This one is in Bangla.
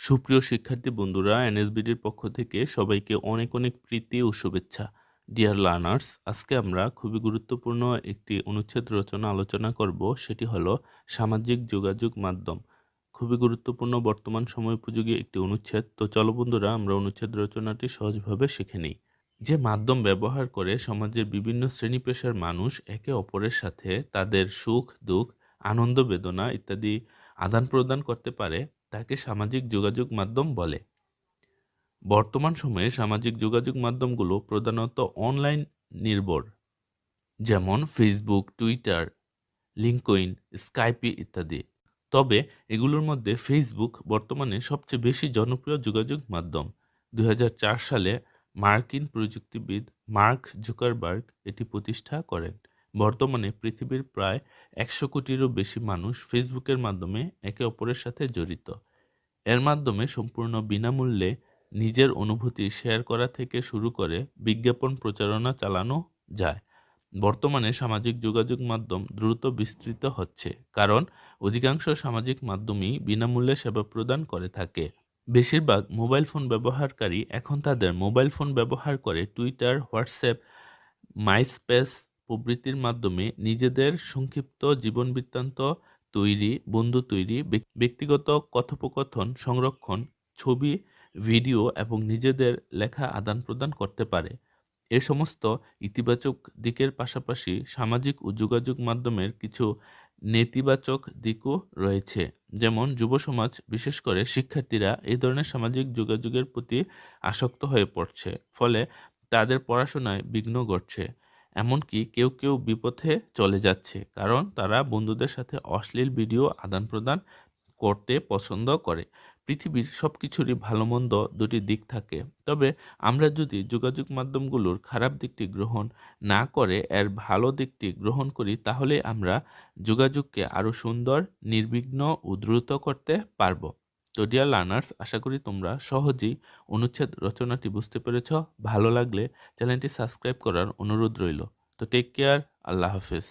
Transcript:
সুপ্রিয় শিক্ষার্থী বন্ধুরা এনএসবিডির পক্ষ থেকে সবাইকে অনেক অনেক প্রীতি ও শুভেচ্ছা। ডিয়ার লার্নার্স আজকে আমরা খুবই গুরুত্বপূর্ণ একটি অনুচ্ছেদ রচনা আলোচনা করব, সেটি হলো সামাজিক যোগাযোগ মাধ্যম। খুবই গুরুত্বপূর্ণ বর্তমান সময় উপযোগী একটি অনুচ্ছেদ। তো চলো বন্ধুরা, আমরা অনুচ্ছেদ রচনাটি সহজভাবে শিখে নিই। যে মাধ্যম ব্যবহার করে সমাজের বিভিন্ন শ্রেণি পেশার মানুষ একে অপরের সাথে তাদের সুখ, দুঃখ, আনন্দ, বেদনা ইত্যাদি আদান প্রদান করতে পারে তাকে সামাজিক যোগাযোগ মাধ্যম বলে। বর্তমান সময়ে সামাজিক যোগাযোগ মাধ্যমগুলো প্রধানত অনলাইন নির্ভর, যেমন ফেসবুক টুইটার লিঙ্কইন স্কাইপি ইত্যাদি। তবে এগুলোর মধ্যে ফেসবুক বর্তমানে সবচেয়ে বেশি জনপ্রিয় যোগাযোগ মাধ্যম। দুই হাজার চার সালে মার্কিন প্রযুক্তিবিদ মার্ক জুকারবার্গ এটি প্রতিষ্ঠা করেন। বর্তমানে পৃথিবীর প্রায় একশো কোটিরও বেশি মানুষ ফেসবুকের মাধ্যমে একে অপরের সাথে জড়িত। এর মাধ্যমে সম্পূর্ণ বিনামূল্যে নিজের অনুভূতি শেয়ার করা থেকে শুরু করে বিজ্ঞাপন প্রচারণা চালানো যায়। বর্তমানে সামাজিক যোগাযোগ মাধ্যম দ্রুত বিস্তৃত হচ্ছে, কারণ অধিকাংশ সামাজিক মাধ্যমই বিনামূল্যে সেবা প্রদান করে থাকে। বেশিরভাগ মোবাইল ফোন ব্যবহারকারী এখন তাদের মোবাইল ফোন ব্যবহার করে টুইটার, হোয়াটসঅ্যাপ, মাইস্পেস প্রভৃতির মাধ্যমে নিজেদের সংক্ষিপ্ত জীবন বৃত্তান্ত তৈরি, বন্ধু তৈরি ব্যক্তিগত কথোপকথন, সংরক্ষণ, ছবি, ভিডিও এবং নিজেদের লেখা আদান প্রদান করতে পারে। এ সমস্ত ইতিবাচক দিকের পাশাপাশি সামাজিক ও যোগাযোগ মাধ্যমের কিছু নেতিবাচক দিকও রয়েছে। যেমন যুব সমাজ, বিশেষ করে শিক্ষার্থীরা এই ধরনের সামাজিক যোগাযোগের প্রতি আসক্ত হয়ে পড়ছে, ফলে তাদের পড়াশোনায় বিঘ্ন ঘটছে। এমনকি কেউ কেউ বিপথে চলে যাচ্ছে, কারণ তারা বন্ধুদের সাথে অশ্লীল ভিডিও আদান প্রদান করতে পছন্দ করে। পৃথিবীর সব কিছুরই ভালো মন্দ দুটি দিক থাকে। তবে আমরা যদি যোগাযোগ মাধ্যমগুলোর খারাপ দিকটি গ্রহণ না করে এর ভালো দিকটি গ্রহণ করি, তাহলে আমরা যোগাযোগকে আরও সুন্দর, নির্বিঘ্ন ও দ্রুত করতে পারব। তো ডিয়ার লার্নার্স আশা করি তোমরা সহজেই অনুচ্ছেদ রচনাটি বুঝতে পেরেছ। ভালো লাগলে চ্যানেলটি সাবস্ক্রাইব করার অনুরোধ রইল। তো টেক কেয়ার আল্লাহ হাফেজ।